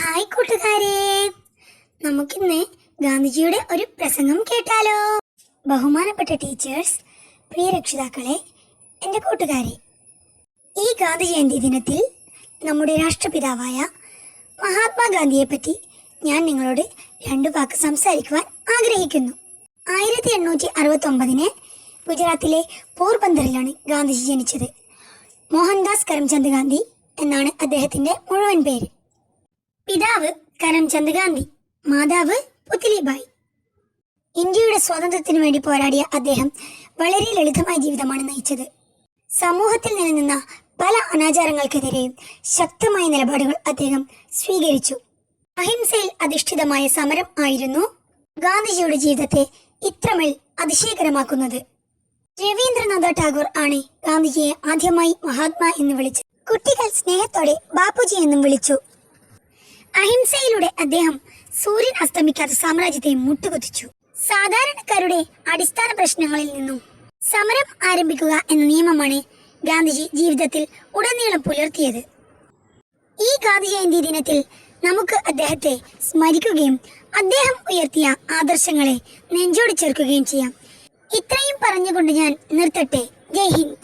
Hi കൂട്ടുകാരെ. നമുക്കിന്ന് ഗാന്ധിജിയുടെ ഒരു പ്രസംഗം കേട്ടാലോ. ബഹുമാനപ്പെട്ട ടീച്ചേഴ്സ് പ്രിയ രക്ഷിതാക്കളെ എന്റെ കൂട്ടുകാരെ. ഈ ഗാന്ധി ജയന്തി ദിനത്തിൽ നമ്മുടെ രാഷ്ട്രപിതാവായ മഹാത്മാഗാന്ധിയെ പറ്റി ഞാൻ നിങ്ങളോട് രണ്ടു വാക്ക് സംസാരിക്കുവാൻ ആഗ്രഹിക്കുന്നു. ആയിരത്തി എണ്ണൂറ്റി അറുപത്തി ഒമ്പതിന് ഗുജറാത്തിലെ പോർബന്ദറിലാണ് ഗാന്ധിജി ജനിച്ചത്. മോഹൻദാസ് കരംചന്ദ് ഗാന്ധി എന്നാണ് അദ്ദേഹത്തിന്റെ മുഴുവൻ പേര്. പിതാവ് കരംചന്ദ് ഗാന്ധി മാതാവ് പുത്ലിബായി. ഇന്ത്യയുടെ സ്വാതന്ത്ര്യത്തിനു വേണ്ടി പോരാടിയ അദ്ദേഹം വളരെ ലളിതമായ ജീവിതമാണ് നയിച്ചത്. സമൂഹത്തിൽ നിലനിന്ന പല അനാചാരങ്ങൾക്കെതിരെയും ശക്തമായ നിലപാടുകൾ അദ്ദേഹം സ്വീകരിച്ചു. അഹിംസയിൽ അധിഷ്ഠിതമായ സമരം ആയിരുന്നു ഗാന്ധിജിയുടെ ജീവിതത്തെ ഇത്രമേൽ അതിശയകരമാക്കുന്നത്. രവീന്ദ്രനാഥ ടാഗോർ ആണ് ഗാന്ധിജിയെ ആദ്യമായി മഹാത്മാ എന്ന് വിളിച്ചത്. കുട്ടികൾ സ്നേഹത്തോടെ ബാപ്പുജി എന്നും വിളിച്ചു. അഹിംസയിലൂടെ അദ്ദേഹം സൂര്യൻ അസ്തമിക്കാത്ത സാമ്രാജ്യത്തെ മുട്ടുകുത്തിച്ചു. സാധാരണക്കാരുടെ അടിസ്ഥാന പ്രശ്നങ്ങളിൽ നിന്നും സമരം ആരംഭിക്കുക എന്ന നിയമമാണ് ഗാന്ധിജി ജീവിതത്തിൽ ഉടനീളം പുലർത്തിയത്. ഈ ഗാന്ധി ജയന്തി ദിനത്തിൽ നമുക്ക് അദ്ദേഹത്തെ സ്മരിക്കുകയും അദ്ദേഹം ഉയർത്തിയ ആദർശങ്ങളെ നെഞ്ചോട് ചേർക്കുകയും ചെയ്യാം. ഇത്രയും പറഞ്ഞുകൊണ്ട് ഞാൻ നിർത്തട്ടെ. ജയ് ഹിന്ദ്.